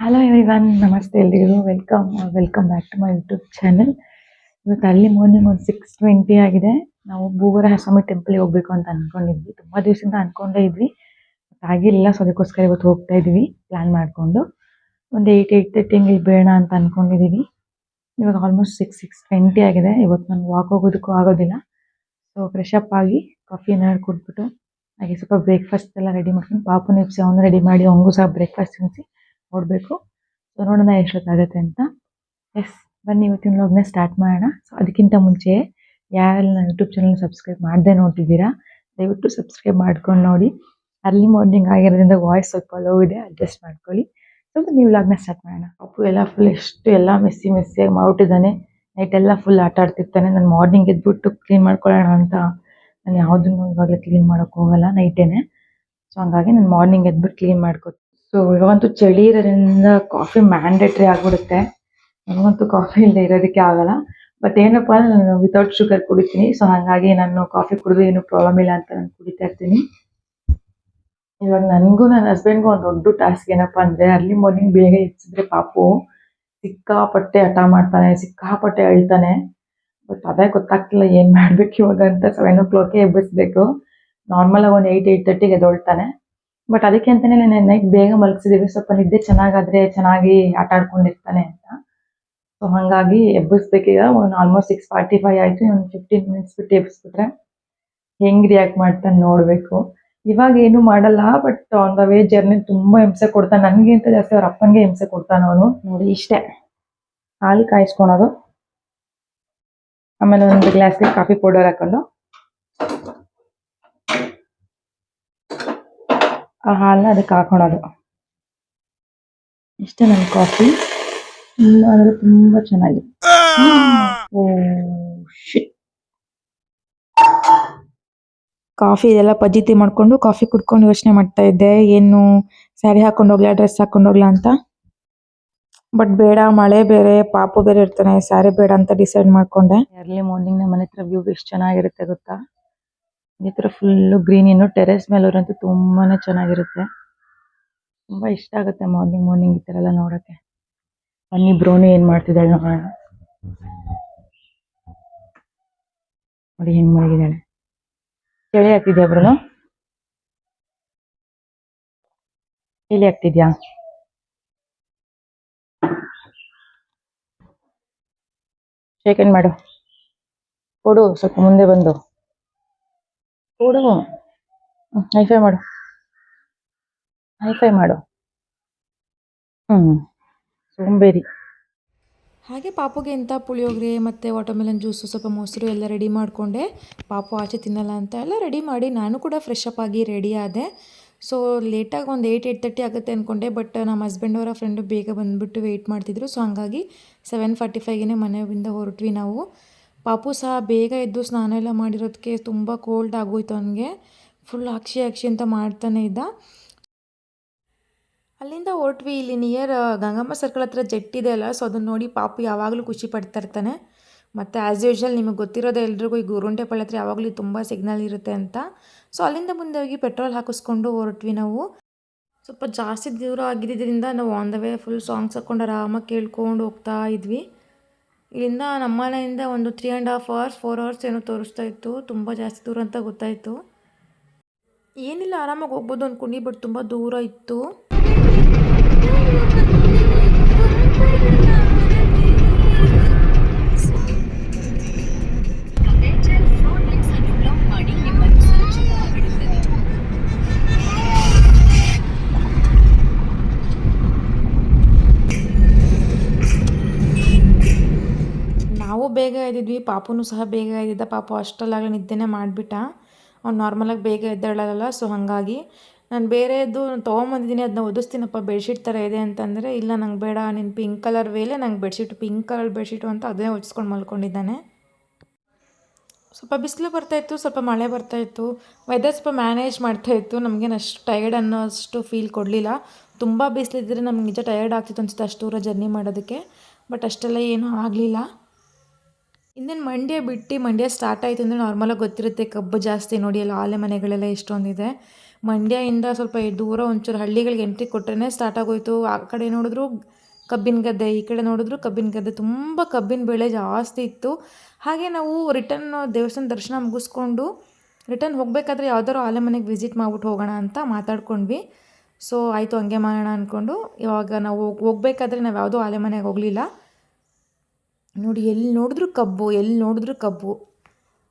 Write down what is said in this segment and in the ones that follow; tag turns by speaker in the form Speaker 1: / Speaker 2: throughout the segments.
Speaker 1: Hello everyone ನಮಸ್ತೆ ಎಲ್ರಿಗೂ. Welcome welcome back to my YouTube channel ಇವತ್ತು ಅಲ್ಲಿ ಮಾರ್ನಿಂಗ್ ಒಂದು ಸಿಕ್ಸ್ ಟ್ವೆಂಟಿ ಆಗಿದೆ. ನಾವು ಭೂಗರ ಸ್ವಾಮಿ ಟೆಂಪಲ್ಗೆ ಹೋಗ್ಬೇಕು ಅಂತ ಅಂದ್ಕೊಂಡಿದ್ವಿ ತುಂಬ ದಿವಸದಿಂದ ಅನ್ಕೊಂಡೇ ಇದ್ವಿ. ಆಗಿಲ್ಲ ಸೊ ಅದಕ್ಕೋಸ್ಕರ ಇವತ್ತು ಹೋಗ್ತಾ ಇದ್ವಿ ಪ್ಲಾನ್ ಮಾಡಿಕೊಂಡು. ಒಂದು ಏಯ್ಟ್ ಏಯ್ಟ್ ತರ್ಟಿ ಹಂಗೆ ಇಲ್ಲಿ ಬೇಡ ಅಂತ ಅನ್ಕೊಂಡಿದ್ದೀವಿ. ಇವಾಗ ಆಲ್ಮೋಸ್ಟ್ ಸಿಕ್ಸ್ ಸಿಕ್ಸ್ ಟ್ವೆಂಟಿ ಆಗಿದೆ. ಇವತ್ತು ನಾನು ವಾಕ್ ಹೋಗೋದಕ್ಕೂ ಆಗೋದಿಲ್ಲ. ಸೊ ಫ್ರೆಶ್ ಅಪ್ ಆಗಿ ಕಾಫಿ ಏನಾದ್ರು ಕುಡ್ಬಿಟ್ಟು ಹಾಗೆ ಸ್ವಲ್ಪ ಬ್ರೇಕ್ಫಾಸ್ಟ್ ಎಲ್ಲ ರೆಡಿ ಮಾಡ್ಕೊಂಡು ಪಾಪು ನೆಪ್ಸಿ ಅವನು ರೆಡಿ ಮಾಡಿ ಅವಂಗೂ ಸಹ ಬ್ರೇಕ್ಫಾಸ್ಟ್ ತಿನ್ನಿಸಿ ಹೊರಡಬೇಕು ಸೊ ನೋಡೋಣ ಎಷ್ಟೊತ್ತಾಗತ್ತೆ ಅಂತ. ಎಸ್ ಬನ್ನಿ ಇವತ್ತಿನ ವ್ಲಾಗ್ನ ಸ್ಟಾರ್ಟ್ ಮಾಡೋಣ. ಸೊ ಅದಕ್ಕಿಂತ ಮುಂಚೆ ಯಾರೆಲ್ಲ ನನ್ನ ಯೂಟ್ಯೂಬ್ ಚಾನಲ್ ಸಬ್ಸ್ಕ್ರೈಬ್ ಮಾಡದೆ ನೋಡ್ತಿದ್ದೀರಾ, ದಯವಿಟ್ಟು ಸಬ್ಸ್ಕ್ರೈಬ್ ಮಾಡ್ಕೊಂಡು ನೋಡಿ. ಅರ್ಲಿ ಮಾರ್ನಿಂಗ್ ಆಗಿರೋದ್ರಿಂದ ವಾಯ್ಸ್ ಸ್ವಲ್ಪ ಲೋ ಇದೆ ಅಡ್ಜಸ್ಟ್ ಮಾಡ್ಕೊಳ್ಳಿ. ಸೊ ನೀವು ವ್ಲಾಗ್ನ ಸ್ಟಾರ್ಟ್ ಮಾಡೋಣ. ಅಪ್ಪು ಎಲ್ಲ ಫುಲ್ ಎಷ್ಟು ಎಲ್ಲ ಮೆಸ್ಸಿ ಮೆಸ್ಸಿಯಾಗಿ ಮಾಡ್ಬಿಟ್ಟಿದ್ದಾನೆ ನೈಟ್ ಎಲ್ಲ ಫುಲ್ ಆಟ ಆಡ್ತಿರ್ತಾನೆ. ನಾನು ಮಾರ್ನಿಂಗ್ ಎದ್ಬಿಟ್ಟು ಕ್ಲೀನ್ ಮಾಡ್ಕೊಳ್ಳೋಣ ಅಂತ ನಾನು ಯಾವುದನ್ನು ಇವಾಗಲೇ ಕ್ಲೀನ್ ಮಾಡೋಕ್ಕೆ ಹೋಗಲ್ಲ ನೈಟೇನೆ ಸೊ ಹಂಗಾಗಿ ನಾನು ಮಾರ್ನಿಂಗ್ ಎದ್ಬಿಟ್ಟು ಕ್ಲೀನ್ ಮಾಡ್ಕೊತೀನಿ ಸೊ ಇವಾಗಂತೂ ಚಳಿ ಇರೋದ್ರಿಂದ ಕಾಫಿ ಮ್ಯಾಂಡೇಟ್ರಿ ಆಗ್ಬಿಡುತ್ತೆ. ನನಗಂತೂ ಕಾಫಿ ಇಲ್ಲದೆ ಇರೋದಕ್ಕೆ ಆಗಲ್ಲ. ಬಟ್ ಏನಪ್ಪಾ ನಾನು ವಿತೌಟ್ ಶುಗರ್ ಕುಡಿತೀನಿ. ಸೊ ಹಾಗಾಗಿ ನಾನು ಕಾಫಿ ಕುಡಿದು ಏನು ಪ್ರಾಬ್ಲಮ್ ಇಲ್ಲ ಅಂತ ನಾನು ಕುಡಿತಾ ಇರ್ತೀನಿ. ಇವಾಗ ನನಗೂ ನನ್ನ ಹಸ್ಬೆಂಡ್ಗೂ ಒಂದು ದೊಡ್ಡ ಟಾಸ್ಕ್ ಏನಪ್ಪಾ ಅಂದ್ರೆ ಅರ್ಲಿ ಮಾರ್ನಿಂಗ್ ಬೇಗ ಹೆಚ್ಚಿದ್ರೆ ಪಾಪು ಸಿಕ್ಕಾಪಟ್ಟೆ ಹಠ ಮಾಡ್ತಾನೆ, ಸಿಕ್ಕಾಪಟ್ಟೆ ಅಳ್ತಾನೆ. ಬಟ್ ಅದೇ ಗೊತ್ತಾಗ್ತಿಲ್ಲ ಏನು ಮಾಡ್ಬೇಕು ಇವಾಗ ಅಂತ ಸೆವೆನ್ ಓ ಕ್ಲಾಕ್ಗೆ ಎಬ್ಬಿಸ್ಬೇಕು. ನಾರ್ಮಲಾಗಿ ಒಂದು ಏಯ್ಟ್ ಏಯ್ಟ್ ತರ್ಟಿಗೆ ಎದ್ದೊಳ್ತಾನೆ. ಬಟ್ ಅದಕ್ಕೆ ಅಂತಾನೆ ನಾನು ನೈಟ್ ಬೇಗ ಮಲಗಿಸಿದೀವಿ ಸ್ವಲ್ಪ ನಿದ್ದೆ ಚೆನ್ನಾಗಾದ್ರೆ ಚೆನ್ನಾಗಿ ಆಟ ಆಡ್ಕೊಂಡಿರ್ತಾನೆ ಅಂತ. ಸೊ ಹಂಗಾಗಿ ಎಬ್ಬಿಸ್ಬೇಕೀಗ ಒಂದು ಆಲ್ಮೋಸ್ಟ್ ಸಿಕ್ಸ್ ಫಾರ್ಟಿ ಫೈವ್ ಆಯ್ತು. ಒಂದು ಫಿಫ್ಟೀನ್ ಮಿನಿಟ್ಸ್ ಬಿಟ್ಟು ಎಬ್ಬಿಸ್ಬಿಟ್ರೆ ಹೆಂಗೆ ರಿಯಾಕ್ಟ್ ಮಾಡ್ತಾನೆ ನೋಡಬೇಕು. ಇವಾಗ ಏನು ಮಾಡಲ್ಲ but on the way journey ತುಂಬಾ ಹಿಂಸೆ ಕೊಡ್ತಾನೆ. ನನ್ಗಿಂತ ಜಾಸ್ತಿ ಅವ್ರ ಅಪ್ಪನಿಗೆ ಹಿಂಸೆ ಕೊಡ್ತಾನೆ ಅವನು. ನೋಡಿ ಇಷ್ಟೇ. ಹಾಲು ಕಾಯಿಸ್ಕೊಳೋದು. ಆಮೇಲೆ ಒಂದು ಗ್ಲಾಸ್ಗೆ ಕಾಫಿ ಪೌಡರ್ ಹಾಕೊಂಡು ಆ ಹಾಲನ್ನ ಅದಕ್ಕೆ ಹಾಕೊಳೋದು ಇಷ್ಟೇ ನನ್ನ ಕಾಫಿ. ಅಂದ್ರೆ ತುಂಬಾ ಚೆನ್ನಾಗಿದೆ ಓ ಶಿಟ್ ಕಾಫಿ ಇದೆಲ್ಲ ಪದ್ಧತಿ ಮಾಡ್ಕೊಂಡು ಕಾಫಿ ಕುಡ್ಕೊಂಡು ಯೋಚನೆ ಮಾಡ್ತಾ ಇದ್ದೆ. ಏನು ಸ್ಯಾರಿ ಹಾಕೊಂಡು ಹೋಗ್ಲಾ, ಡ್ರೆಸ್ ಹಾಕೊಂಡು ಹೋಗ್ಲಾ ಅಂತ. ಬಟ್ ಬೇಡ, ಮಳೆ ಬೇರೆ, ಪಾಪು ಬೇರೆ ಇರ್ತಾನೆ, ಸ್ಯಾರಿ ಬೇಡ ಅಂತ ಡಿಸೈಡ್ ಮಾಡ್ಕೊಂಡೆ. ಅರ್ಲಿ ಮಾರ್ನಿಂಗ್ ನಮ್ಮ ಮನೆ ಹತ್ರ ವ್ಯೂ ಎಷ್ಟು ಚೆನ್ನಾಗಿರುತ್ತೆ ಗೊತ್ತಾ? ಈ ತರ ಫುಲ್ ಗ್ರೀನ್ ಇನ್ನು ಟೆರೆಸ್ ಮೇಲೆ ಹೋದ್ರಂತೂ ತುಂಬಾನೇ ಚೆನ್ನಾಗಿರುತ್ತೆ. ತುಂಬಾ ಇಷ್ಟ ಆಗುತ್ತೆ ಮಾರ್ನಿಂಗ್ ಮಾರ್ನಿಂಗ್ ಈ ತರ ಎಲ್ಲ ನೋಡಕ್ಕೆ. ಬನ್ನಿ ಬ್ರೋನು ಏನ್ ಮಾಡ್ತಿದ್ದಾಳೆ ನೋಡೋಣ. ನೋಡಿ ಹೆಂಗ್ ಮಲಗಿದ್ದಾಳೆ. ಚಳಿ ಹಾಕ್ತಿದ್ಯಾ ಬ್ರೋನು? ಚಳಿ ಆಗ್ತಿದ್ಯಾ? ಶೇಕಂಡ್ ಮಾಡು. ಕೊಡು, ಸ್ವಲ್ಪ ಮುಂದೆ ಬಂದು. ಕೊಡು. ಹೈಫೈ ಮಾಡು. ಹೈಫೈ ಮಾಡು. ಹ್ಞೂ ಸೋಂಬೇರಿ.
Speaker 2: ಹಾಗೆ ಪಾಪುಗೆ ಇಂಥ ಪುಳಿಯೋಗರೆ ಮತ್ತು ವಾಟರ್ಮೆಲನ್ ಜ್ಯೂಸು ಸ್ವಲ್ಪ ಮೊಸರು ಎಲ್ಲ ರೆಡಿ ಮಾಡಿಕೊಂಡೆ. ಪಾಪು ಆಚೆ ತಿನ್ನಲ್ಲ ಅಂತ ಎಲ್ಲ ರೆಡಿ ಮಾಡಿ ನಾನು ಕೂಡ ಫ್ರೆಶ್ ಅಪ್ ಆಗಿ ರೆಡಿ ಆದೆ. ಸೊ ಲೇಟಾಗಿ ಒಂದು ಏಯ್ಟ್ ಏಯ್ಟ್ ತರ್ಟಿ ಆಗುತ್ತೆ ಅಂದ್ಕೊಂಡೆ ಬಟ್ ನಮ್ಮ ಹಸ್ಬೆಂಡ್ ಅವರ ಫ್ರೆಂಡು ಬೇಗ ಬಂದುಬಿಟ್ಟು ವೆಯ್ಟ್ ಮಾಡ್ತಿದ್ರು. ಸೊ ಹಂಗಾಗಿ ಸೆವೆನ್ ಫಾರ್ಟಿ ಫೈವ್ಗೆ ಮನೆಯಿಂದ ಹೊರಟ್ವಿ ನಾವು. ಪಾಪು ಸಹ ಬೇಗ ಎದ್ದು ಸ್ನಾನ ಎಲ್ಲ ಮಾಡಿರೋದಕ್ಕೆ ತುಂಬ ಕೋಲ್ಡ್ ಆಗೋಯ್ತು ಅವನಿಗೆ. ಫುಲ್ ಅಕ್ಷಿ ಅಕ್ಷಿ ಅಂತ ಮಾಡ್ತಾನೆ ಇದ್ದ. ಅಲ್ಲಿಂದ ಹೊರಟ್ವಿ. ಇಲ್ಲಿ ನಿಯರ್ ಗಂಗಮ್ಮ ಸರ್ಕಲ್ ಹತ್ರ ಜೆಟ್ ಇದೆ ಅಲ್ಲ ಸೊ ಅದನ್ನು ನೋಡಿ ಪಾಪು ಯಾವಾಗಲೂ ಖುಷಿ ಪಡ್ತಾ ಇರ್ತಾನೆ. ಮತ್ತು ಆ್ಯಸ್ ಯೂಶ್ವಲ್ ನಿಮಗೆ ಗೊತ್ತಿರೋದೇ ಎಲ್ರಿಗೂ, ಈ ಗುರುಂಟೆ ಹತ್ರ ಯಾವಾಗಲೂ ತುಂಬ ಸಿಗ್ನಲ್ ಇರುತ್ತೆ ಅಂತ. ಸೊ ಅಲ್ಲಿಂದ ಮುಂದೆ ಹೋಗಿ ಪೆಟ್ರೋಲ್ ಹಾಕಿಸ್ಕೊಂಡು ಹೊರಟ್ವಿ ನಾವು. ಸ್ವಲ್ಪ ಜಾಸ್ತಿ ದೂರ ಆಗಿದ್ದರಿಂದ ನಾವು on the way full songs ಹಾಕ್ಕೊಂಡು ಆರಾಮಾಗಿ ಕೇಳ್ಕೊಂಡು ಹೋಗ್ತಾ ಇದ್ವಿ. ಇಲ್ಲಿಂದ ನಮ್ಮ ಮನೆಯಿಂದ ಒಂದು three and half hours four hours ಏನೋ ತೋರಿಸ್ತಾ ಇತ್ತು. ತುಂಬ ಜಾಸ್ತಿ ದೂರ ಅಂತ ಗೊತ್ತಾಯಿತು. ಏನಿಲ್ಲ, ಆರಾಮಾಗಿ ಹೋಗ್ಬೋದು ಅಂದ್ಕೊಂಡು ಬಟ್ ತುಂಬ ದೂರ ಇತ್ತು. ಪಾಪುನು ಸಹ ಬೇಗ ಎದ್ದಿದ್ದ ಪಾಪು ಅಷ್ಟರಲ್ಲಾಗಲೇ ನಿದ್ದೆನೇ ಮಾಡಿಬಿಟ್ಟ. ಅವ್ನು ನಾರ್ಮಲಾಗಿ ಬೇಗ ಎದ್ದೇಳಲ್ಲ ಸೊ ಹಾಗಾಗಿ ನಾನು ಬೇರೆದು ತೊಗೊಂಬಂದಿದ್ದೀನಿ ಅದನ್ನ ಒದಿಸ್ತೀನಪ್ಪ ಬೆಡ್ಶೀಟ್ ಥರ ಇದೆ ಅಂತಂದರೆ, ಇಲ್ಲ ನಂಗೆ ಬೇಡ, ನೀನು ಪಿಂಕ್ ಕಲರ್ ವೇಲೆ ನಂಗೆ ಬೆಡ್ಶೀಟ್ ಪಿಂಕ್ ಕಲರ್ ಬೆಡ್ಶೀಟು ಅಂತ ಅದೇ ಒದಿಸ್ಕೊಂಡು ಮಲ್ಕೊಂಡಿದ್ದಾನೆ. ಸ್ವಲ್ಪ ಬಿಸಿಲು ಬರ್ತಾಯಿತ್ತು ಸ್ವಲ್ಪ ಮಳೆ ಬರ್ತಾಯಿತ್ತು ವೆದರ್ ಸ್ವಲ್ಪ ಮ್ಯಾನೇಜ್ ಮಾಡ್ತಾಯಿತ್ತು ನಮಗೇನು ಅಷ್ಟು ಟಯರ್ಡ್ ಅನ್ನೋ ಅಷ್ಟು ಫೀಲ್ ಕೊಡಲಿಲ್ಲ. ತುಂಬ ಬಿಸಿಲಿದ್ದರೆ ನಮ್ಗೆ ನಿಜ ಟಯರ್ಡ್ ಆಗ್ತಿತ್ತು ಅನಿಸುತ್ತೆ ಅಷ್ಟು ದೂರ ಜರ್ನಿ ಮಾಡೋದಕ್ಕೆ ಬಟ್ ಅಷ್ಟೆಲ್ಲ ಏನೂ ಆಗಲಿಲ್ಲ. ಇನ್ನೇನು ಮಂಡ್ಯ ಬಿಟ್ಟು ಮಂಡ್ಯ ಸ್ಟಾರ್ಟ್ ಆಯಿತು ಅಂದರೆ ನಾರ್ಮಲಾಗಿ ಗೊತ್ತಿರುತ್ತೆ, ಕಬ್ಬು ಜಾಸ್ತಿ ನೋಡಿ, ಎಲ್ಲ ಆಲೆ ಮನೆಗಳೆಲ್ಲ ಎಷ್ಟೊಂದಿದೆ. ಮಂಡ್ಯದಿಂದ ಸ್ವಲ್ಪ ದೂರ ಒಂಚೂರು ಹಳ್ಳಿಗಳಿಗೆ ಎಂಟ್ರಿ ಕೊಟ್ಟರೆ ಸ್ಟಾರ್ಟ್ ಆಗೋಯ್ತು. ಆ ಕಡೆ ನೋಡಿದ್ರು ಕಬ್ಬಿನ ಗದ್ದೆ, ಈ ಕಡೆ ನೋಡಿದ್ರು ಕಬ್ಬಿನ ಗದ್ದೆ, ತುಂಬ ಕಬ್ಬಿನ ಬೆಳೆ ಜಾಸ್ತಿ ಇತ್ತು. ಹಾಗೆ ನಾವು ರಿಟರ್ನ್ ದೇವಸ್ಥಾನ ದರ್ಶನ ಮುಗಿಸ್ಕೊಂಡು ರಿಟರ್ನ್ ಹೋಗಬೇಕಾದ್ರೆ ಯಾವ್ದಾದ್ರು ಆಲೆ ಮನೆಗೆ ವಿಸಿಟ್ ಮಾಡ್ಬಿಟ್ಟು ಹೋಗೋಣ ಅಂತ ಮಾತಾಡ್ಕೊಂಡ್ವಿ. ಸೊ ಆಯಿತು ಹಂಗೆ ಮಾಡೋಣ ಅಂದ್ಕೊಂಡು ಇವಾಗ ನಾವು ಹೋಗ್- ಹೋಗ್ಬೇಕಾದ್ರೆ ನಾವು ಯಾವುದೂ ಆಲೆ ಮನೆಗೆ ಹೋಗಲಿಲ್ಲ. ನೋಡಿ, ಎಲ್ಲಿ ನೋಡಿದ್ರು ಕಬ್ಬು, ಎಲ್ಲಿ ನೋಡಿದ್ರು ಕಬ್ಬು.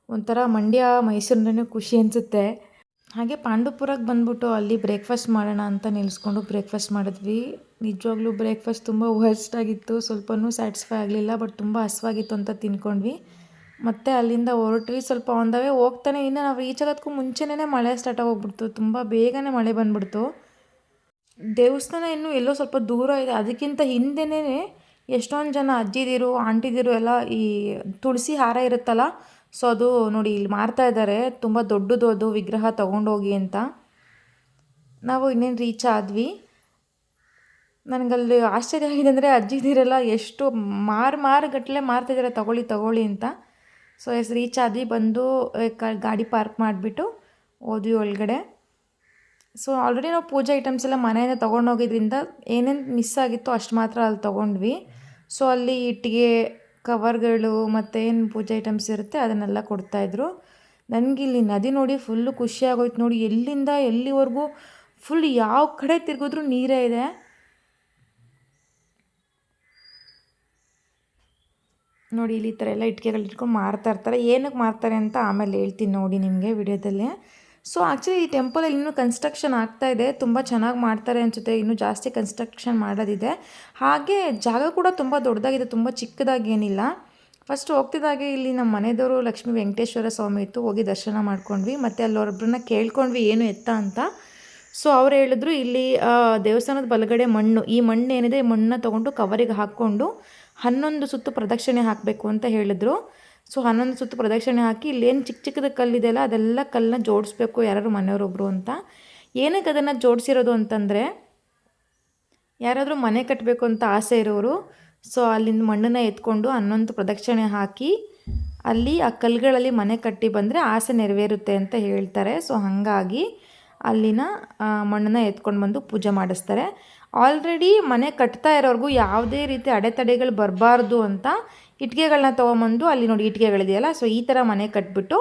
Speaker 2: ಒಂಥರ ಮಂಡ್ಯ ಮೈಸೂರಿನ ಖುಷಿ ಅನಿಸುತ್ತೆ. ಹಾಗೆ ಪಾಂಡುಪುರಕ್ಕೆ ಬಂದ್ಬಿಟ್ಟು ಅಲ್ಲಿ ಬ್ರೇಕ್ಫಾಸ್ಟ್ ಮಾಡೋಣ ಅಂತ ನಿಲ್ಲಿಸ್ಕೊಂಡು ಬ್ರೇಕ್ಫಾಸ್ಟ್ ಮಾಡಿದ್ವಿ. ನಿಜವಾಗ್ಲೂ ಬ್ರೇಕ್ಫಾಸ್ಟ್ ತುಂಬ ವರ್ಸ್ಟ್ ಆಗಿತ್ತು. ಸ್ವಲ್ಪನೂ ಸ್ಯಾಟಿಸ್ಫೈ ಆಗಲಿಲ್ಲ ಬಟ್ ತುಂಬ ಹಸ್ವಾಗಿತ್ತು ಅಂತ ತಿನ್ಕೊಂಡ್ವಿ. ಮತ್ತು ಅಲ್ಲಿಂದ ಹೊರಟ್ವಿ. ಸ್ವಲ್ಪ ಒಂದವೇ ಹೋಗ್ತಾನೆ. ಇನ್ನು ನಾವು ರೀಚ್ ಆಗೋದಕ್ಕೂ ಮುಂಚೆನೇ ಮಳೆ ಸ್ಟಾರ್ಟ್ ಆಗೋಗ್ಬಿಡ್ತು. ತುಂಬ ಬೇಗನೆ ಮಳೆ ಬಂದ್ಬಿಡ್ತು. ದೇವಸ್ಥಾನ ಇನ್ನೂ ಎಲ್ಲೋ ಸ್ವಲ್ಪ ದೂರ ಇದೆ. ಅದಕ್ಕಿಂತ ಹಿಂದೆನೇ ಎಷ್ಟೊಂದು ಜನ ಅಜ್ಜಿದಿರು, ಆಂಟಿದಿರು ಎಲ್ಲ ಈ ತುಳಸಿ ಹಾರ ಇರುತ್ತಲ್ಲ, ಸೊ ಅದು ನೋಡಿ ಇಲ್ಲಿ ಮಾರ್ತಾ ಇದ್ದಾರೆ ತುಂಬ ದೊಡ್ಡದು ಅದು, ವಿಗ್ರಹ ತೊಗೊಂಡೋಗಿ ಅಂತ. ನಾವು ಇನ್ನೇನು ರೀಚ್ ಆದ್ವಿ. ನನಗಲ್ಲಿ ಆಶ್ಚರ್ಯ ಆಗಿದೆ ಅಂದರೆ ಅಜ್ಜಿದಿರೆಲ್ಲ ಎಷ್ಟು ಮಾರು ಮಾರು ಗಟ್ಟಲೆ ಮಾರ್ತಿದ್ದಾರೆ ತಗೊಳ್ಳಿ ತಗೊಳ್ಳಿ ಅಂತ. ಸೊ ಎಸ್ ರೀಚ್ ಆದ್ವಿ. ಬಂದು ಗಾಡಿ ಪಾರ್ಕ್ ಮಾಡಿಬಿಟ್ಟು ಹೋದ್ವಿ ಒಳಗಡೆ. ಸೊ ಆಲ್ರೆಡಿ ನಾವು ಪೂಜೆ ಐಟಮ್ಸ್ ಎಲ್ಲ ಮನೆಯಿಂದ ತೊಗೊಂಡೋಗಿದ್ರಿಂದ ಏನೇನು ಮಿಸ್ ಆಗಿತ್ತು ಅಷ್ಟು ಮಾತ್ರ ಅಲ್ಲಿ ತೊಗೊಂಡ್ವಿ. ಸೊ ಅಲ್ಲಿ ಇಟ್ಟಿಗೆ, ಕವರ್ಗಳು ಮತ್ತು ಏನು ಪೂಜೆ ಐಟಮ್ಸ್ ಇರುತ್ತೆ ಅದನ್ನೆಲ್ಲ ಕೊಡ್ತಾಯಿದ್ರು ನನಗೆ ಇಲ್ಲಿ ನದಿ ನೋಡಿ ಫುಲ್ಲು ಖುಷಿ ಆಗೋಯ್ತು ನೋಡಿ. ಎಲ್ಲಿಂದ ಎಲ್ಲಿವರೆಗೂ ಫುಲ್ ಯಾವ ಕಡೆ ತಿರುಗಿದ್ರೂ ನೀರೇ ಇದೆ. ನೋಡಿ ಇಲ್ಲಿ ಈ ಥರ ಎಲ್ಲ ಇಟ್ಕೆಗಳು ಇಟ್ಕೊಂಡು ಮಾರ್ತಾ ಇರ್ತಾರೆ. ಏನಕ್ಕೆ ಮಾರ್ತಾರೆ ಅಂತ ಆಮೇಲೆ ಹೇಳ್ತೀನಿ ನೋಡಿ ನಿಮಗೆ ವಿಡಿಯೋದಲ್ಲಿ. ಸೊ ಆ್ಯಕ್ಚುಲಿ ಈ ಟೆಂಪಲಲ್ಲಿ ಇನ್ನೂ ಕನ್ಸ್ಟ್ರಕ್ಷನ್ ಆಗ್ತಾ ಇದೆ. ತುಂಬ ಚೆನ್ನಾಗಿ ಮಾಡ್ತಾರೆ ಅನಿಸುತ್ತೆ. ಇನ್ನೂ ಜಾಸ್ತಿ ಕನ್ಸ್ಟ್ರಕ್ಷನ್ ಮಾಡೋದಿದೆ. ಹಾಗೆ ಜಾಗ ಕೂಡ ತುಂಬ ದೊಡ್ಡದಾಗಿದೆ. ತುಂಬ ಚಿಕ್ಕದಾಗಿ ಏನಿಲ್ಲ. ಫಸ್ಟ್ ಹೋಗ್ತಿದ್ದಾಗೆ ಇಲ್ಲಿ ನಮ್ಮ ಮನೆಯವರು ಲಕ್ಷ್ಮೀ ವೆಂಕಟೇಶ್ವರ ಸ್ವಾಮಿ ಇತ್ತು. ಹೋಗಿ ದರ್ಶನ ಮಾಡ್ಕೊಂಡ್ವಿ. ಮತ್ತು ಅಲ್ಲೊಬ್ಬರನ್ನ ಕೇಳ್ಕೊಂಡ್ವಿ, ಏನು ಎತ್ತ ಅಂತ. ಸೊ ಅವ್ರು ಹೇಳಿದ್ರು, ಇಲ್ಲಿ ದೇವಸ್ಥಾನದ ಬಲಗಡೆ ಮಣ್ಣು. ಈ ಮಣ್ಣು ಏನಿದೆ, ಈ ಮಣ್ಣನ್ನ ತೊಗೊಂಡು ಕವರಿಗೆ ಹಾಕ್ಕೊಂಡು ಹನ್ನೊಂದು ಸುತ್ತು ಪ್ರದಕ್ಷಿಣೆ ಹಾಕಬೇಕು ಅಂತ ಹೇಳಿದ್ರು. ಸೊ ಹನ್ನೊಂದು ಸುತ್ತು ಪ್ರದಕ್ಷಿಣೆ ಹಾಕಿ, ಇಲ್ಲೇನು ಚಿಕ್ಕ ಚಿಕ್ಕದ ಕಲ್ಲಿದೆಯಲ್ಲ, ಅದೆಲ್ಲ ಕಲ್ಲನ್ನ ಜೋಡಿಸ್ಬೇಕು ಯಾರು ಮನೆಯವರೊಬ್ಬರು ಅಂತ. ಏನಕ್ಕೆ ಅದನ್ನು ಜೋಡಿಸಿರೋದು ಅಂತಂದರೆ, ಯಾರಾದರೂ ಮನೆ ಕಟ್ಟಬೇಕು ಅಂತ ಆಸೆ ಇರೋರು, ಸೊ ಅಲ್ಲಿಂದ ಮಣ್ಣನ್ನು ಎತ್ಕೊಂಡು ಹನ್ನೊಂದು ಪ್ರದಕ್ಷಿಣೆ ಹಾಕಿ, ಅಲ್ಲಿ ಆ ಕಲ್ಲುಗಳಲ್ಲಿ ಮನೆ ಕಟ್ಟಿ ಬಂದರೆ ಆಸೆ ನೆರವೇರುತ್ತೆ ಅಂತ ಹೇಳ್ತಾರೆ. ಸೊ ಹಾಗಾಗಿ ಅಲ್ಲಿನ ಮಣ್ಣನ್ನ ಎತ್ಕೊಂಡು ಬಂದು ಪೂಜೆ ಮಾಡಿಸ್ತಾರೆ. ಆಲ್ರೆಡಿ ಮನೆ ಕಟ್ತಾ ಇರೋರ್ಗೂ ಯಾವುದೇ ರೀತಿ ಅಡೆತಡೆಗಳು ಬರಬಾರ್ದು ಅಂತ ಇಟ್ಟಿಗೆಗಳನ್ನ ತೊಗೊಂಬಂದು ಅಲ್ಲಿ ನೋಡಿ ಇಟ್ಟಿಗೆಗಳಿದೆಯಲ್ಲ ಸೊ ಈ ಥರ ಮನೆ ಕಟ್ಬಿಟ್ಟು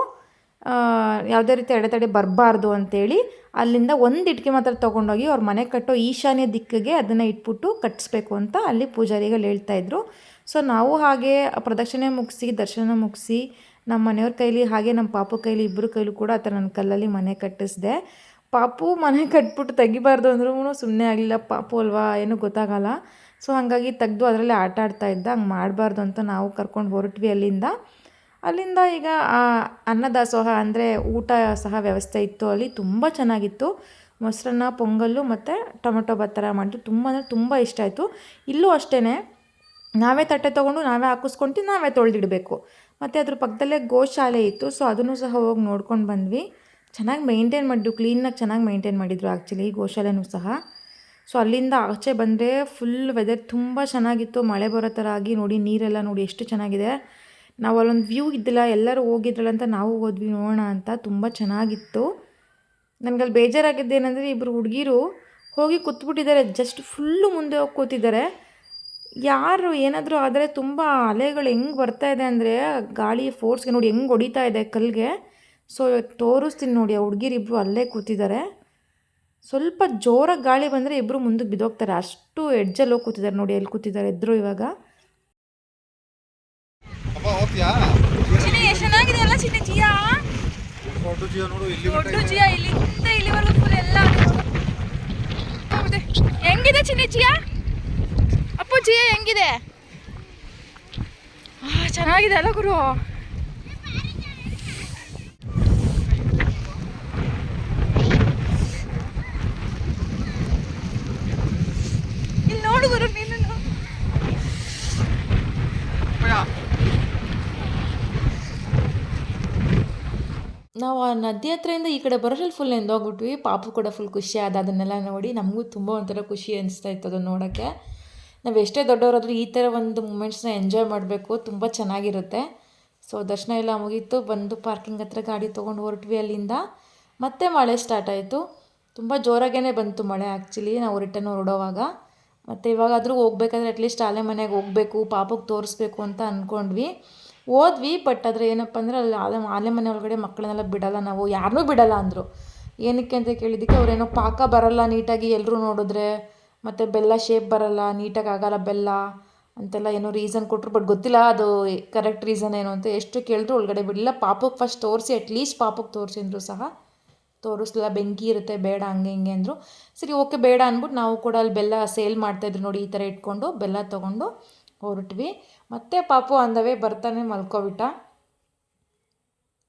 Speaker 2: ಯಾವುದೇ ರೀತಿ ಅಡೆತಡೆ ಬರಬಾರ್ದು ಅಂತೇಳಿ ಅಲ್ಲಿಂದ ಒಂದು ಇಟ್ಟಿಗೆ ಮಾತ್ರ ತೊಗೊಂಡೋಗಿ ಅವ್ರ ಮನೆ ಕಟ್ಟೋ ಈಶಾನ್ಯ ದಿಕ್ಕಿಗೆ ಅದನ್ನು ಇಟ್ಬಿಟ್ಟು ಕಟ್ಟಿಸ್ಬೇಕು ಅಂತ ಅಲ್ಲಿ ಪೂಜಾರಿಗಳು ಹೇಳ್ತಾ ಇದ್ರು. ಸೊ ನಾವು ಹಾಗೆ ಪ್ರದಕ್ಷಿಣೆ ಮುಗಿಸಿ, ದರ್ಶನ ಮುಗಿಸಿ ನಮ್ಮ ಮನೆಯವ್ರ ಕೈಲಿ ಹಾಗೆ ನಮ್ಮ ಪಾಪು ಕೈಲಿ ಇಬ್ಬರು ಕೈಲೂ ಕೂಡ ಆ ಥರ ನನ್ನ ಕಲ್ಲಲ್ಲಿ ಮನೆ ಕಟ್ಟಿಸಿದೆ. ಪಾಪು ಮನೆ ಕಟ್ಬಿಟ್ಟು ತೆಗಿಬಾರ್ದು ಅಂದ್ರೂ ಸುಮ್ಮನೆ ಆಗಲಿಲ್ಲ. ಪಾಪು ಅಲ್ವಾ? ಏನೂ ಗೊತ್ತಾಗಲ್ಲ. ಸೊ ಹಾಗಾಗಿ ತೆಗೆದು ಅದರಲ್ಲಿ ಆಟ ಆಡ್ತಾ ಇದ್ದ. ಹಂಗೆ ಮಾಡಬಾರ್ದು ಅಂತ ನಾವು ಕರ್ಕೊಂಡು ಹೊರಟ್ವಿ ಅಲ್ಲಿಂದ. ಅಲ್ಲಿಂದ ಈಗ ಅನ್ನದಾಸೋಹ ಅಂದರೆ ಊಟ ಸಹ ವ್ಯವಸ್ಥೆ ಇತ್ತು ಅಲ್ಲಿ. ತುಂಬ ಚೆನ್ನಾಗಿತ್ತು. ಮೊಸರನ್ನ, ಪೊಂಗಲ್ಲು ಮತ್ತು ಟೊಮೆಟೊ ಬತ್ತರ ಮಾಡಿದ್ದು ತುಂಬ ಅಂದರೆ ತುಂಬ ಇಷ್ಟ ಆಯಿತು. ಇಲ್ಲೂ ಅಷ್ಟೇ ನಾವೇ ತಟ್ಟೆ ತೊಗೊಂಡು ನಾವೇ ಹಾಕಿಸ್ಕೊಂಡು ನಾವೇ ತೊಳೆದಿಡಬೇಕು. ಮತ್ತು ಅದ್ರ ಪಕ್ಕದಲ್ಲೇ ಗೋಶಾಲೆ ಇತ್ತು. ಸೊ ಅದನ್ನು ಸಹ ಹೋಗಿ ನೋಡ್ಕೊಂಡು ಬಂದ್ವಿ. ಚೆನ್ನಾಗಿ ಮೇಂಟೈನ್ ಮಾಡಿದ್ರು ಕ್ಲೀನಾಗಿ ಚೆನ್ನಾಗಿ ಮೇಂಟೈನ್ ಮಾಡಿದ್ರು ಆ್ಯಕ್ಚುಲಿ ಗೋಶಾಲೆನೂ ಸಹ. ಸೊ ಅಲ್ಲಿಂದ ಆಚೆ ಬಂದರೆ ಫುಲ್ ವೆದರ್ ತುಂಬ ಚೆನ್ನಾಗಿತ್ತು, ಮಳೆ ಬರೋ ಥರ ಆಗಿ ನೋಡಿ, ನೀರೆಲ್ಲ ನೋಡಿ ಎಷ್ಟು ಚೆನ್ನಾಗಿದೆ. ನಾವು ಅಲ್ಲೊಂದು ವ್ಯೂ ಇದ್ದಿಲ್ಲ, ಎಲ್ಲರೂ ಹೋಗಿದ್ರಲ್ಲ ಅಂತ ನಾವು ಹೋದ್ವಿ ನೋಡೋಣ ಅಂತ, ತುಂಬ ಚೆನ್ನಾಗಿತ್ತು. ನನಗಲ್ಲಿ ಬೇಜಾರಾಗಿದ್ದೇನೆಂದರೆ ಇಬ್ಬರು ಹುಡುಗಿರು ಹೋಗಿ ಕೂತ್ಬಿಟ್ಟಿದ್ದಾರೆ ಜಸ್ಟ್ ಫುಲ್ಲು ಮುಂದೆ ಹೋಗಿ ಕೂತಿದ್ದಾರೆ. ಯಾರು ಏನಾದರೂ ಆದರೆ ತುಂಬ ಅಲೆಗಳು ಹೆಂಗೆ ಬರ್ತಾ ಇದೆ ಅಂದರೆ, ಗಾಳಿ ಫೋರ್ಸ್ಗೆ ನೋಡಿ ಹೆಂಗೆ ಹೊಡಿತಾ ಇದೆ ಕಲ್ಲಿಗೆ ಸೊ ತೋರಿಸ್ತೀನಿ ನೋಡಿ ಆ ಹುಡುಗಿರಿಬ್ರು ಅಲ್ಲೇ ಕೂತಿದ್ದಾರೆ. ಸ್ವಲ್ಪ ಜೋರಾಗಿ ಗಾಳಿ ಬಂದರೆ ಇಬ್ಬರು ಮುಂದಕ್ಕೆ ಬಿದ್ದೋಗ್ತಾರೆ. ಅಷ್ಟು ಎಡ್ಜಲ್ಲಿ ಹೋಗಿ ಕೂತಿದ್ದಾರೆ ನೋಡಿ ಎಲ್ಲಿ ಕೂತಿದ್ದಾರೆ ಎದ್ರು ಇವಾಗ.
Speaker 3: ಅಪ್ಪ ಹೋಗ್ತೀಯಾ?
Speaker 4: ಚಿನಿ ಎಷ್ಟು ಚೆನ್ನಾಗಿದೆ ಅಲ್ಲ ಚಿನಿ ಜಿಯಾ
Speaker 3: ದೊಡ್ಡ ಜೀವ ನೋಡು ಇಲ್ಲಿ
Speaker 4: ದೊಡ್ಡ ಜಿಯಾ ಇಲ್ಲಿಂದ ಇಲ್ಲಿವರೆಗೂ ಎಲ್ಲ ಹೌದು. ಹೆಂಗಿದೆ ಚಿನ್ನಿ ಜಿಯಾ? ಅಪ್ಪು ಜಿಯಾ ಹೆಂಗಿದೆ? ಆ, ಚೆನ್ನಾಗಿದೆ ಅಲ್ಲ ಗುರು. ನೀನು
Speaker 2: ನಾವು ಆ ನದಿ ಹತ್ರದಿಂದ ಈ ಕಡೆ ಬರೋರಲ್ಲಿ ಫುಲ್ ಎಂದೋಗ್ಬಿಟ್ವಿ ಪಾಪು ಕೂಡ ಫುಲ್ ಖುಷಿ ಆದ ಅದನ್ನೆಲ್ಲ ನೋಡಿ ನಮಗೂ ತುಂಬ ಒಂಥರ ಖುಷಿ ಅನಿಸ್ತಾ ಇತ್ತು ಅದನ್ನು ನೋಡೋಕ್ಕೆ. ನಾವು ಎಷ್ಟೇ ದೊಡ್ಡವರಾದರೂ ಈ ಥರ ಒಂದು ಮೂಮೆಂಟ್ಸ್ನ ಎಂಜಾಯ್ ಮಾಡಬೇಕು. ತುಂಬ ಚೆನ್ನಾಗಿರುತ್ತೆ. ಸೊ ದರ್ಶನ ಎಲ್ಲ ಮುಗೀತು. ಬಂದು ಪಾರ್ಕಿಂಗ್ ಹತ್ರ ಗಾಡಿ ತೊಗೊಂಡು ಹೊರಟ್ವಿ ಅಲ್ಲಿಂದ. ಮತ್ತೆ ಮಳೆ ಸ್ಟಾರ್ಟ್ ಆಯಿತು. ತುಂಬ ಜೋರಾಗೇ ಬಂತು ಮಳೆ ಆ್ಯಕ್ಚುಲಿ ನಾವು ರಿಟರ್ನ್ ಹೊರಡೋವಾಗ ಮತ್ತು ಇವಾಗಾದರೂ ಹೋಗ್ಬೇಕಾದ್ರೆ ಅಟ್ಲೀಸ್ಟ್ ಆಲೆ ಮನೆಗೆ ಹೋಗಬೇಕು ಪಾಪಕ್ಕೆ ತೋರಿಸ್ಬೇಕು ಅಂತ ಅಂದ್ಕೊಂಡ್ವಿ ಹೋದ್ವಿ ಬಟ್ ಆದರೆ ಏನಪ್ಪ ಅಂದರೆ ಅಲ್ಲಿ ಆಲೆ ಆಲೆ ಮನೆ ಒಳಗಡೆ ಮಕ್ಕಳನ್ನೆಲ್ಲ ಬಿಡಲ್ಲ ನಾವು ಯಾರನ್ನೂ ಬಿಡಲ್ಲ ಅಂದರು. ಏನಕ್ಕೆ ಅಂತ ಕೇಳಿದ್ದಕ್ಕೆ ಅವ್ರೇನೋ ಪಾಕ ಬರಲ್ಲ ನೀಟಾಗಿ ಎಲ್ಲರೂ ನೋಡಿದ್ರೆ, ಮತ್ತು ಬೆಲ್ಲ ಶೇಪ್ ಬರಲ್ಲ, ನೀಟಾಗಿ ಆಗಲ್ಲ ಬೆಲ್ಲ ಅಂತೆಲ್ಲ ಏನೋ ರೀಸನ್ ಕೊಟ್ಟರು ಬಟ್ ಗೊತ್ತಿಲ್ಲ ಅದು ಕರೆಕ್ಟ್ ರೀಸನ್ ಏನು ಅಂತ. ಎಷ್ಟು ಕೇಳಿದ್ರು ಒಳಗಡೆ ಬಿಡಲಿಲ್ಲ ಪಾಪಕ್ಕೆ ಫಸ್ಟ್ ತೋರಿಸಿ ಅಟ್ಲೀಸ್ಟ್ ಪಾಪಕ್ಕೆ ತೋರಿಸಿದ್ರು ಸಹ. ತೋರಿಸ್ಲಿಲ್ಲ, ಬೆಂಕಿ ಇರುತ್ತೆ, ಬೇಡ, ಹಂಗೆ, ಹಿಂಗೆ ಅಂದರು. ಸರಿ, ಓಕೆ, ಬೇಡ ಅಂದ್ಬಿಟ್ಟು ನಾವು ಕೂಡ ಅಲ್ಲಿ ಬೆಲ್ಲ ಸೇಲ್ ಮಾಡ್ತಾಯಿದ್ರು ನೋಡಿ, ಈ ಥರ ಇಟ್ಕೊಂಡು ಬೆಲ್ಲ ತೊಗೊಂಡು ಹೊರಟ್ವಿ. ಮತ್ತೆ ಪಾಪು ಅಂದವೇ ಬರ್ತಾನೆ ಮಲ್ಕೋಬಿಟ್ಟ.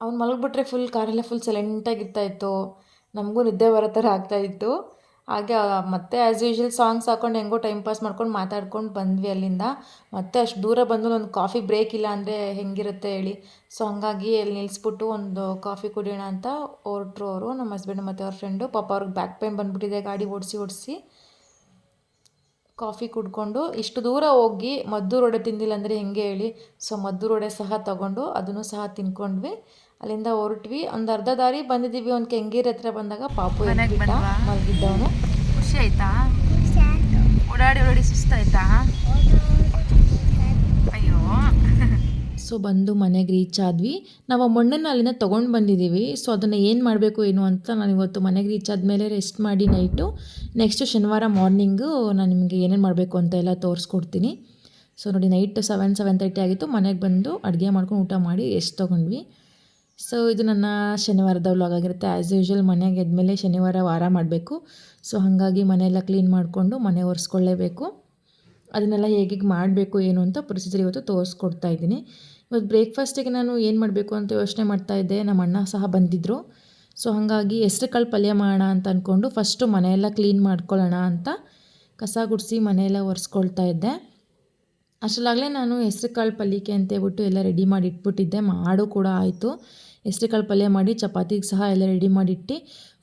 Speaker 2: ಅವ್ನು ಮಲಗಿಬಿಟ್ರೆ ಫುಲ್ ಕಾರೆಲ್ಲ ಫುಲ್ ಸೈಲೆಂಟಾಗಿರ್ತಾ ಇತ್ತು. ನಮಗೂ ನಿದ್ದೆ ಬರೋ ಥರ ಆಗ್ತಾಯಿತ್ತು ಹಾಗೆ ಮತ್ತೆ ಆ್ಯಸ್ ಯೂಶ್ವಲ್ ಸಾಂಗ್ಸ್ ಹಾಕ್ಕೊಂಡು ಹೆಂಗೋ ಟೈಮ್ ಪಾಸ್ ಮಾಡ್ಕೊಂಡು ಮಾತಾಡ್ಕೊಂಡು ಬಂದ್ವಿ ಅಲ್ಲಿಂದ. ಮತ್ತೆ ಅಷ್ಟು ದೂರ ಬಂದು ಒಂದು ಕಾಫಿ ಬ್ರೇಕ್ ಇಲ್ಲ ಅಂದರೆ ಹೆಂಗಿರುತ್ತೆ ಹೇಳಿ. ಸೊ ಹಂಗಾಗಿ ಅಲ್ಲಿ ನಿಲ್ಲಿಸ್ಬಿಟ್ಟು ಒಂದು ಕಾಫಿ ಕುಡಿಯೋಣ ಅಂತ ಹೊರಟ್ರು ಅವರು, ನಮ್ಮ ಹಸ್ಬೆಂಡ್ ಮತ್ತು ಅವ್ರ ಫ್ರೆಂಡು ಪಾಪ ಅವ್ರಿಗೆ ಬ್ಯಾಕ್ ಪೇನ್ ಬಂದುಬಿಟ್ಟಿದೆ, ಗಾಡಿ ಓಡಿಸಿ ಓಡಿಸಿ. ಕಾಫಿ ಕುಡ್ಕೊಂಡು ಇಷ್ಟು ದೂರ ಹೋಗಿ ಮದ್ದೂರು ವಡೆ ತಿಂದಿಲ್ಲ ಅಂದರೆ ಹೆಂಗೆ ಹೇಳಿ. ಸೊ ಮದ್ದೂರು ವಡೆ ಸಹ ತಗೊಂಡು ಅದನ್ನು ಸಹ ತಿನ್ಕೊಂಡ್ವಿ. ಅಲ್ಲಿಂದ ಹೊರಟ್ವಿ. ಒಂದು ಅರ್ಧ ದಾರಿ ಬಂದಿದ್ದೀವಿ ಒಂದು ಕೆಂಗೀರ್ ಹತ್ರ ಬಂದಾಗ ಪಾಪು ಎದ್ಬಿಟ್ಟ ಮಲಗಿದ್ದವನು.
Speaker 4: ಖುಷಿ ಆಯ್ತಾ? ಓಡಾಡಿ ಓಡಾಡಿ ಸುಸ್ತಾಯ್ತಾ ಅಯ್ಯೋ.
Speaker 2: ಸೊ ಬಂದು ಮನೆಗೆ ರೀಚ್ ಆದ್ವಿ. ನಾವು ಆ ಮಣ್ಣನ್ನು ಅಲ್ಲಿಂದ ತೊಗೊಂಡು ಬಂದಿದ್ದೀವಿ ಸೊ ಅದನ್ನು ಏನು ಮಾಡಬೇಕು ಏನು ಅಂತ ನಾನು ಇವತ್ತು ಮನೆಗೆ ರೀಚ್ ಆದಮೇಲೆ ರೆಸ್ಟ್ ಮಾಡಿ ನೈಟು ನೆಕ್ಸ್ಟು ಶನಿವಾರ ಮಾರ್ನಿಂಗು ನಾನು ನಿಮಗೆ ಏನೇನು ಮಾಡಬೇಕು ಅಂತ ಎಲ್ಲ ತೋರಿಸ್ಕೊಡ್ತೀನಿ. ಸೊ ನೋಡಿ ನೈಟ್ ಸೆವೆನ್ ಸೆವೆನ್ ತರ್ಟಿ ಆಗಿತ್ತು. ಮನೆಗೆ ಬಂದು ಅಡುಗೆ ಮಾಡ್ಕೊಂಡು ಊಟ ಮಾಡಿ ರೆಸ್ಟ್ ತೊಗೊಂಡ್ವಿ. ಸೊ ಇದು ನನ್ನ ಶನಿವಾರದ ವ್ಲಾಗ್ ಆಗಿರುತ್ತೆ. ಆ್ಯಸ್ ಯೂಶ್ವಲ್ ಮನೆಗೆ ಎದ್ಮೇಲೆ ಶನಿವಾರ ವಾರ ಮಾಡಬೇಕು. ಸೊ ಹಾಗಾಗಿ ಮನೆಯೆಲ್ಲ ಕ್ಲೀನ್ ಮಾಡಿಕೊಂಡು ಮನೆ ಒರೆಸ್ಕೊಳ್ಳೇಬೇಕು. ಅದನ್ನೆಲ್ಲ ಹೇಗೆ ಮಾಡಬೇಕು, ಏನು ಅಂತ ಪ್ರೊಸೀಜರ್ ಇವತ್ತು ತೋರಿಸ್ಕೊಡ್ತಾ ಇದ್ದೀನಿ. ಇವತ್ತು ಬ್ರೇಕ್ಫಾಸ್ಟಿಗೆ ನಾನು ಏನು ಮಾಡಬೇಕು ಅಂತ ಯೋಚನೆ ಮಾಡ್ತಾ ಇದ್ದೆ. ನಮ್ಮ ಅಣ್ಣ ಸಹ ಬಂದಿದ್ದರು ಸೊ ಹಾಗಾಗಿ ಹೆಸ್ರು ಕಾಳು ಪಲ್ಯ ಮಾಡೋಣ ಅಂತ ಅಂದ್ಕೊಂಡು ಫಸ್ಟು ಮನೆಯೆಲ್ಲ ಕ್ಲೀನ್ ಮಾಡ್ಕೊಳ್ಳೋಣ ಅಂತ ಕಸ ಗುಡಿಸಿ ಮನೆಯೆಲ್ಲ ಒರೆಸ್ಕೊಳ್ತಾ ಇದ್ದೆ. ಅಷ್ಟರಲ್ಲಾಗಲೇ ನಾನು ಹೆಸ್ರು ಕಾಳು ಪಲ್ಯಕ್ಕೆ ಅಂತೇಳ್ಬಿಟ್ಟು ಎಲ್ಲ ರೆಡಿ ಮಾಡಿ ಇಟ್ಬಿಟ್ಟಿದ್ದೆ. ಮಾಡು ಕೂಡ ಆಯಿತು. ಹೆಸ್ರು ಕಾಳು ಪಲ್ಯ ಮಾಡಿ, ಚಪಾತಿಗೆ ಸಹ ಎಲ್ಲ ರೆಡಿ ಮಾಡಿಟ್ಟು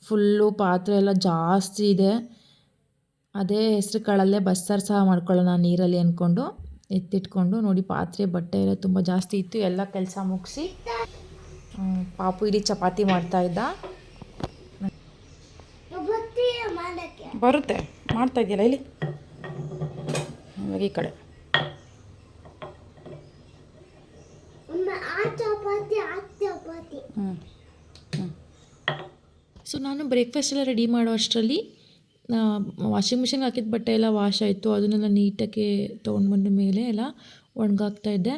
Speaker 2: ಫುಲ್ಲು ಪಾತ್ರೆ ಎಲ್ಲ ಜಾಸ್ತಿ ಇದೆ. ಅದೇ ಹೆಸ್ರು ಕಾಳಲ್ಲೇ ಬಸ್ಸಾರು ಸಹ ಮಾಡ್ಕೊಳ್ಳೋಣ ನೀರಲ್ಲಿ ಅಂದ್ಕೊಂಡು ಎತ್ತಿಟ್ಕೊಂಡು, ನೋಡಿ ಪಾತ್ರೆ, ಬಟ್ಟೆ ಎಲ್ಲ ತುಂಬ ಜಾಸ್ತಿ ಇತ್ತು, ಎಲ್ಲ ಕೆಲಸ ಮುಗಿಸಿ. ಪಾಪು ಇಡೀ ಚಪಾತಿ ಮಾಡ್ತಾ ಇದ್ದ. ಬರುತ್ತೆ, ಮಾಡ್ತಾ ಇದೆಯಲ್ಲ, ಇಲ್ಲಿ. ಈ ಕಡೆ. ಸೊ ನಾನು ಬ್ರೇಕ್ಫಾಸ್ಟ್ ಎಲ್ಲ ರೆಡಿ ಮಾಡೋ ಅಷ್ಟರಲ್ಲಿ ವಾಷಿಂಗ್ ಮಿಷಿನ್ಗೆ ಹಾಕಿದ ಬಟ್ಟೆ ಎಲ್ಲ ವಾಶ್ ಆಯಿತು. ಅದನ್ನೆಲ್ಲ ನೀಟಾಗಿ ತೊಗೊಂಡು ಬಂದ ಮೇಲೆ ಎಲ್ಲ ಒಣಗಾಕ್ತಾ ಇದ್ದೆ.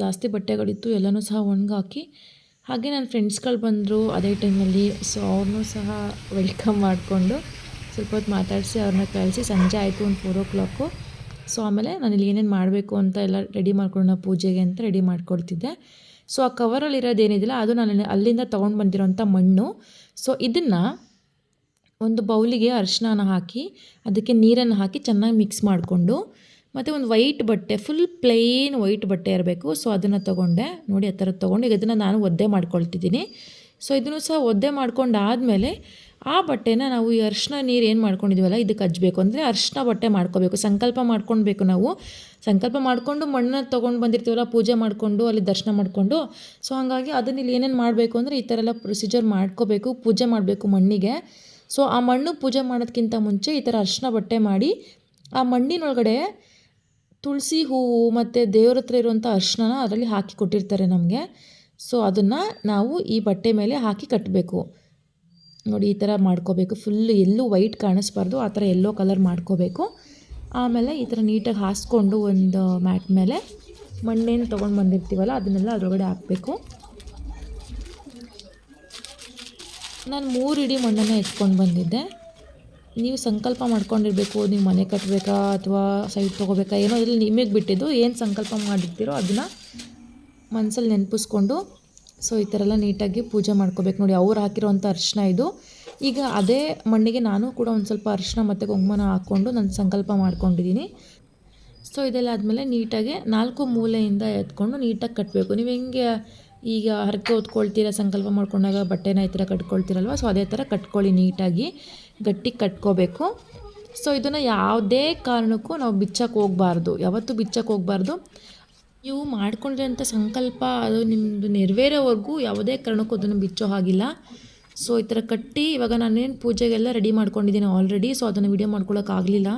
Speaker 2: ಜಾಸ್ತಿ ಬಟ್ಟೆಗಳಿತ್ತು, ಎಲ್ಲನೂ ಸಹ ಒಣಗಾಕಿ. ಹಾಗೆ ನನ್ನ ಫ್ರೆಂಡ್ಸ್ಗಳು ಬಂದರು ಅದೇ ಟೈಮಲ್ಲಿ ಸೊ ಅವ್ರನ್ನೂ ಸಹ ವೆಲ್ಕಮ್ ಮಾಡಿಕೊಂಡು ಸ್ವಲ್ಪ ಹೊತ್ತು ಮಾತಾಡಿಸಿ ಅವ್ರನ್ನ ಕಳಿಸಿ. ಸಂಜೆ ಆಯಿತು ಒಂದು ಫೋರ್ ಓ ಕ್ಲಾಕು ಸೊ ಆಮೇಲೆ ನಾನು ಇಲ್ಲಿ ಏನೇನು ಮಾಡಬೇಕು ಅಂತ ಎಲ್ಲ ರೆಡಿ ಮಾಡ್ಕೊಂಡು ಪೂಜೆಗೆ ಅಂತ ರೆಡಿ ಮಾಡ್ಕೊಳ್ತಿದ್ದೆ. ಸೊ ಆ ಕವರಲ್ಲಿ ಇರೋದು ಏನಿದೆಯಲ್ಲ ಅದು ನಾನು ಅಲ್ಲಿಂದ ತೊಗೊಂಡು ಬಂದಿರೋಂಥ ಮಣ್ಣು. ಸೊ ಇದನ್ನು ಒಂದು ಬೌಲಿಗೆ ಅರಿಶಿನ ಹಾಕಿ, ಅದಕ್ಕೆ ನೀರನ್ನು ಹಾಕಿ ಚೆನ್ನಾಗಿ ಮಿಕ್ಸ್ ಮಾಡಿಕೊಂಡು, ಮತ್ತು ಒಂದು ವೈಟ್ ಬಟ್ಟೆ ಫುಲ್ ಪ್ಲೇನ್ ವೈಟ್ ಬಟ್ಟೆ ಇರಬೇಕು. ಸೊ ಅದನ್ನು ತೊಗೊಂಡೆ. ನೋಡಿ, ಆ ಥರ ತೊಗೊಂಡು ಈಗ ಇದನ್ನು ನಾನು ಒದ್ದೆ ಮಾಡ್ಕೊಳ್ತಿದ್ದೀನಿ. ಸೊ ಇದನ್ನು ಸಹ ಒದ್ದೆ ಮಾಡ್ಕೊಂಡಾದಮೇಲೆ ಆ ಬಟ್ಟೆನ ನಾವು ಈ ಅರ್ಶಿನ ನೀರು ಏನು ಮಾಡ್ಕೊಂಡಿದ್ದೀವಲ್ಲ ಇದಕ್ಕೆ ಹಚ್ಚಬೇಕು ಅಂದರೆ ಅರ್ಶಿನ ಬಟ್ಟೆ ಮಾಡ್ಕೋಬೇಕು. ಸಂಕಲ್ಪ ಮಾಡ್ಕೊಳ್ಬೇಕು ನಾವು. ಸಂಕಲ್ಪ ಮಾಡಿಕೊಂಡು ಮಣ್ಣನ್ನ ತೊಗೊಂಡು ಬಂದಿರ್ತೀವಲ್ಲ, ಪೂಜೆ ಮಾಡಿಕೊಂಡು ಅಲ್ಲಿ ದರ್ಶನ ಮಾಡಿಕೊಂಡು. ಸೊ ಹಾಗಾಗಿ ಅದನ್ನ ಇಲ್ಲಿ ಏನೇನು ಮಾಡಬೇಕು ಅಂದರೆ ಈ ಥರ ಎಲ್ಲ ಪ್ರೊಸೀಜರ್ ಮಾಡ್ಕೋಬೇಕು, ಪೂಜೆ ಮಾಡಬೇಕು ಮಣ್ಣಿಗೆ. ಸೊ ಆ ಮಣ್ಣು ಪೂಜೆ ಮಾಡೋದಕ್ಕಿಂತ ಮುಂಚೆ ಈ ಥರ ಅರ್ಶಿನ ಬಟ್ಟೆ ಮಾಡಿ, ಆ ಮಣ್ಣಿನೊಳಗಡೆ ತುಳಸಿ ಹೂವು ಮತ್ತು ದೇವ್ರ ಹತ್ರ ಇರುವಂಥ ಅರ್ಶಿನ ಅದರಲ್ಲಿ ಹಾಕಿ ಕೊಟ್ಟಿರ್ತಾರೆ ನಮಗೆ. ಸೊ ಅದನ್ನು ನಾವು ಈ ಬಟ್ಟೆ ಮೇಲೆ ಹಾಕಿ ಕಟ್ಟಬೇಕು ನೋಡಿ, ಈ ಥರ ಮಾಡ್ಕೋಬೇಕು. ಫುಲ್ ಎಲ್ಲೂ ವೈಟ್ ಕಾಣಿಸ್ಬಾರ್ದು. ಆ ಥರ ಎಲ್ಲೋ ಕಲರ್ ಮಾಡ್ಕೋಬೇಕು. ಆಮೇಲೆ ಈ ಥರ ನೀಟಾಗಿ ಹಾಸ್ಕೊಂಡು ಒಂದು ಮ್ಯಾಟ್ ಮೇಲೆ ಮಣ್ಣೇನು ತೊಗೊಂಡು ಬಂದಿರ್ತೀವಲ್ಲ, ಅದನ್ನೆಲ್ಲ ಅದರೊಳಗಡೆ ಹಾಕಬೇಕು. ನಾನು ಮೂರು ಇಡೀ ಮಣ್ಣನ್ನು ಎತ್ಕೊಂಡು ಬಂದಿದ್ದೆ. ನೀವು ಸಂಕಲ್ಪ ಮಾಡ್ಕೊಂಡಿರಬೇಕು, ನೀವು ಮನೆ ಕಟ್ಟಬೇಕಾ ಅಥವಾ ಸೈಡ್ ತೊಗೋಬೇಕಾ, ಏನೋ ಅದರಲ್ಲಿ ನಿಮಗೆ ಬಿಟ್ಟಿದ್ದು, ಏನು ಸಂಕಲ್ಪ ಮಾಡಿರ್ತೀರೋ ಅದನ್ನು ಮನಸ್ಸಲ್ಲಿ ನೆನಪಿಸ್ಕೊಂಡು ಸೊ ಈ ಥರ ಎಲ್ಲ ನೀಟಾಗಿ ಪೂಜೆ ಮಾಡ್ಕೋಬೇಕು. ನೋಡಿ, ಅವ್ರು ಹಾಕಿರೋವಂಥ ಅರಿಶಿನ ಇದು. ಈಗ ಅದೇ ಮಣ್ಣಿಗೆ ನಾನು ಕೂಡ ಒಂದು ಸ್ವಲ್ಪ ಅರಿಶಿನ ಮತ್ತು ಕುಂಕುಮನ ಹಾಕ್ಕೊಂಡು ನಾನು ಸಂಕಲ್ಪ ಮಾಡ್ಕೊಂಡಿದ್ದೀನಿ. ಸೊ ಇದೆಲ್ಲ ಆದಮೇಲೆ ನೀಟಾಗಿ ನಾಲ್ಕು ಮೂಲೆಯಿಂದ ಎತ್ಕೊಂಡು ನೀಟಾಗಿ ಕಟ್ಟಬೇಕು. ನೀವು ಹೆಂಗೆ ಈಗ ಹರಕೆ ಹೊತ್ಕೊಳ್ತೀರ, ಸಂಕಲ್ಪ ಮಾಡ್ಕೊಂಡಾಗ ಬಟ್ಟೆನ ಈ ಥರ ಕಟ್ಕೊಳ್ತೀರಲ್ವ? ಸೊ ಅದೇ ಥರ ಕಟ್ಕೊಳ್ಳಿ ನೀಟಾಗಿ. ಗಟ್ಟಿ ಕಟ್ಕೋಬೇಕು. ಸೊ ಇದನ್ನು ಯಾವುದೇ ಕಾರಣಕ್ಕೂ ನಾವು ಬಿಚ್ಚಕ್ಕೆ ಹೋಗಬಾರ್ದು. ಯಾವತ್ತೂ ಬಿಚ್ಚಕ್ಕೆ ಹೋಗಬಾರ್ದು. ನೀವು ಮಾಡ್ಕೊಂಡಿರೋಂಥ ಸಂಕಲ್ಪ, ಅದು ನಿಮ್ಮದು ನೆರವೇರೋವರೆಗೂ ಯಾವುದೇ ಕಾರಣಕ್ಕೂ ಅದನ್ನು ಬಿಚ್ಚೋ ಹಾಗಿಲ್ಲ. ಸೊ ಈ ಥರ ಕಟ್ಟಿ ಇವಾಗ ನಾನೇನು ಪೂಜೆಗೆಲ್ಲ ರೆಡಿ ಮಾಡ್ಕೊಂಡಿದ್ದೀನಿ ಆಲ್ರೆಡಿ ಸೊ ಅದನ್ನು ವಿಡಿಯೋ ಮಾಡ್ಕೊಳ್ಳೋಕ್ಕಾಗಲಿಲ್ಲ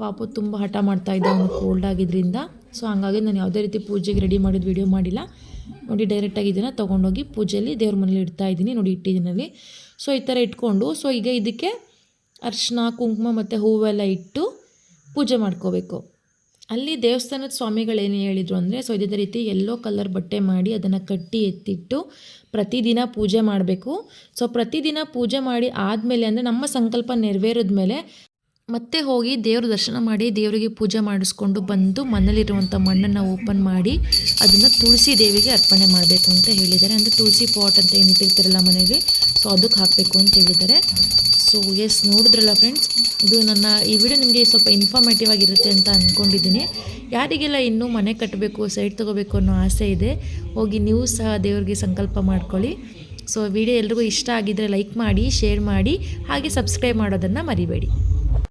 Speaker 2: ಪಾಪು ತುಂಬ ಹಠ ಮಾಡ್ತಾ ಅವನು ಕೋಲ್ಡ್ ಆಗಿದ್ದರಿಂದ ಸೊ ಹಂಗಾಗಿ ನಾನು ಯಾವುದೇ ರೀತಿ ಪೂಜೆಗೆ ರೆಡಿ ಮಾಡಿದ ವಿಡಿಯೋ ಮಾಡಿಲ್ಲ. ನೋಡಿ ಡೈರೆಕ್ಟಾಗಿ ಇದನ್ನು ತೊಗೊಂಡೋಗಿ ಪೂಜೆಯಲ್ಲಿ ದೇವ್ರ ಮನೇಲಿ ಇಡ್ತಾ ಇದ್ದೀನಿ, ನೋಡಿ, ಇಟ್ಟಿದ್ದೀನಲ್ಲಿ. ಸೊ ಈ ಥರ ಇಟ್ಕೊಂಡು ಸೊ ಈಗ ಇದಕ್ಕೆ ಅರ್ಶಿನ ಕುಂಕುಮ ಮತ್ತು ಹೂವೆಲ್ಲ ಇಟ್ಟು ಪೂಜೆ ಮಾಡ್ಕೋಬೇಕು. ಅಲ್ಲಿ ದೇವಸ್ಥಾನದ ಸ್ವಾಮಿಗಳು ಏನು ಹೇಳಿದರು ಅಂದರೆ, ಸೊ ಇದೇ ರೀತಿ ಎಲ್ಲೋ ಕಲರ್ ಬಟ್ಟೆ ಮಾಡಿ ಅದನ್ನು ಕಟ್ಟಿ ಎತ್ತಿಟ್ಟು ಪ್ರತಿದಿನ ಪೂಜೆ ಮಾಡಬೇಕು. ಸೊ ಪ್ರತಿದಿನ ಪೂಜೆ ಮಾಡಿ ಆದಮೇಲೆ ಅಂದರೆ ನಮ್ಮ ಸಂಕಲ್ಪ ನೆರವೇರಿದ ಮೇಲೆ ಮತ್ತೆ ಹೋಗಿ ದೇವ್ರ ದರ್ಶನ ಮಾಡಿ ದೇವರಿಗೆ ಪೂಜೆ ಮಾಡಿಸ್ಕೊಂಡು ಬಂದು ಮನೇಲಿರುವಂಥ ಮಣ್ಣನ್ನು ಓಪನ್ ಮಾಡಿ ಅದನ್ನು ತುಳಸಿ ದೇವಿಗೆ ಅರ್ಪಣೆ ಮಾಡಬೇಕು ಅಂತ ಹೇಳಿದ್ದಾರೆ. ಅಂದರೆ ತುಳಸಿ ಪಾಟ್ ಅಂತ ಏನು ಮನೆಗೆ ಸೊ ಅದಕ್ಕೆ ಹಾಕಬೇಕು ಅಂತ ಹೇಳಿದ್ದಾರೆ. ಸೊ ಎಸ್ ನೋಡಿದ್ರಲ್ಲ ಫ್ರೆಂಡ್ಸ್ ಇದು ನನ್ನ ಈ ವಿಡಿಯೋ ನಿಮಗೆ ಸ್ವಲ್ಪ ಇನ್ಫಾರ್ಮೇಟಿವ್ ಆಗಿರುತ್ತೆ ಅಂತ ಅಂದ್ಕೊಂಡಿದ್ದೀನಿ ಯಾರಿಗೆಲ್ಲ ಇನ್ನೂ ಮನೆ ಕಟ್ಟಬೇಕು ಸೈಟ್ ತೊಗೋಬೇಕು ಅನ್ನೋ ಆಸೆ ಇದೆ, ಹೋಗಿ ನೀವು ಸಹ ದೇವ್ರಿಗೆ ಸಂಕಲ್ಪ ಮಾಡ್ಕೊಳ್ಳಿ. ಸೊ ವಿಡಿಯೋ ಎಲ್ರಿಗೂ ಇಷ್ಟ ಆಗಿದ್ದರೆ ಲೈಕ್ ಮಾಡಿ ಶೇರ್ ಮಾಡಿ, ಹಾಗೆ ಸಬ್ಸ್ಕ್ರೈಬ್ ಮಾಡೋದನ್ನು ಮರಿಬೇಡಿ.